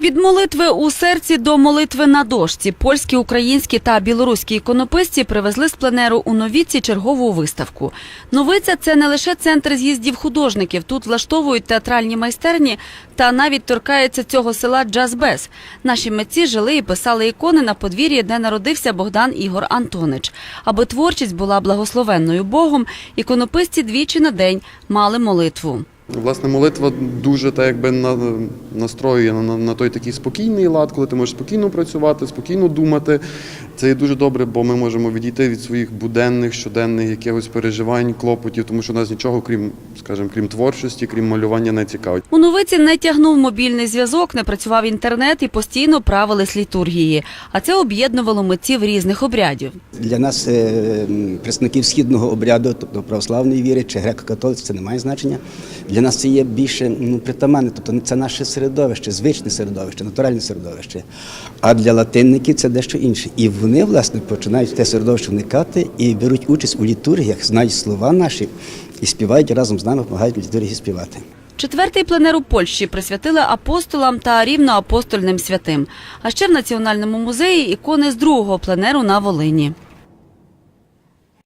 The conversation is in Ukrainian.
Від молитви у серці до молитви на дошці польські, українські та білоруські іконописці привезли з пленеру у Новіці чергову виставку. Новиця це не лише центр з'їздів художників. Тут влаштовують театральні майстерні та навіть торкається цього села Джазбез. Наші митці жили і писали ікони на подвір'ї, де народився Богдан Ігор Антонич. Аби творчість була благословенною Богом, іконописці двічі на день мали молитву. Власне, молитва дуже так якби на, настроює на, на, на той такий спокійний лад, коли ти можеш спокійно працювати, спокійно думати. Це є дуже добре, бо ми можемо відійти від своїх буденних, щоденних якихось переживань, клопотів, тому що нас нічого, крім, скажімо, крім творчості, крім малювання, не цікавить. У новиці не тягнув мобільний зв'язок, не працював інтернет і постійно правились літургії. А це об'єднувало митців різних обрядів. Для нас, е, представників східного обряду, тобто православної віри чи греко-католицької, це не має значення. Для нас це є більше ну, притаманне, тобто це наше середовище, звичне середовище, натуральне середовище. А для латинників це дещо інше. І вони, власне, починають в те середовище вникати і беруть участь у літургіях, знають слова наші і співають разом з нами, допомагають літургії співати. Четвертий пленер у Польщі присвятили апостолам та рівноапостольним святим. А ще в Національному музеї ікони з другого пленеру на Волині.